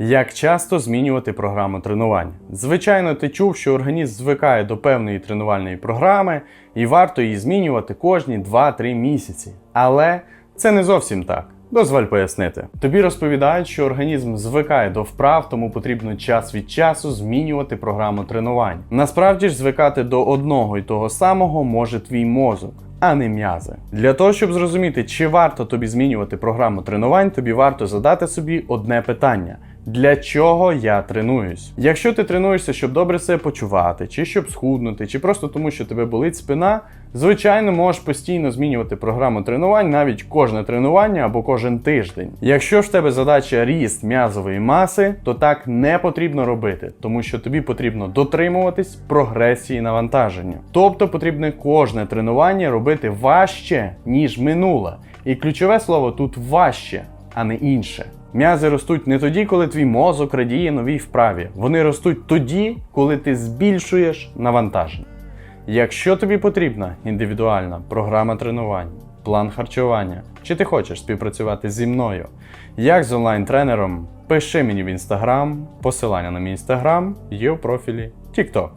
Як часто змінювати програму тренувань? Звичайно, ти чув, що організм звикає до певної тренувальної програми і варто її змінювати кожні 2-3 місяці. Але це не зовсім так. Дозволь пояснити. Тобі розповідають, що організм звикає до вправ, тому потрібно час від часу змінювати програму тренувань. Насправді ж звикати до одного і того самого може твій мозок. А не м'язи. Для того, щоб зрозуміти, чи варто тобі змінювати програму тренувань, тобі варто задати собі одне питання: для чого я тренуюсь? Якщо ти тренуєшся, щоб добре себе почувати, чи щоб схуднути, чи просто тому, що тебе болить спина, звичайно, можеш постійно змінювати програму тренувань, навіть кожне тренування або кожен тиждень. Якщо ж в тебе задача ріст м'язової маси, то так не потрібно робити, тому що тобі потрібно дотримуватись прогресії навантаження. Тобто потрібно кожне тренування робити важче, ніж минуле. І ключове слово тут важче, а не інше. М'язи ростуть не тоді, коли твій мозок радіє новій вправі. Вони ростуть тоді, коли ти збільшуєш навантаження. Якщо тобі потрібна індивідуальна програма тренувань, план харчування, чи ти хочеш співпрацювати зі мною, як з онлайн-тренером, пиши мені в інстаграм, посилання на мій інстаграм є у профілі TikTok.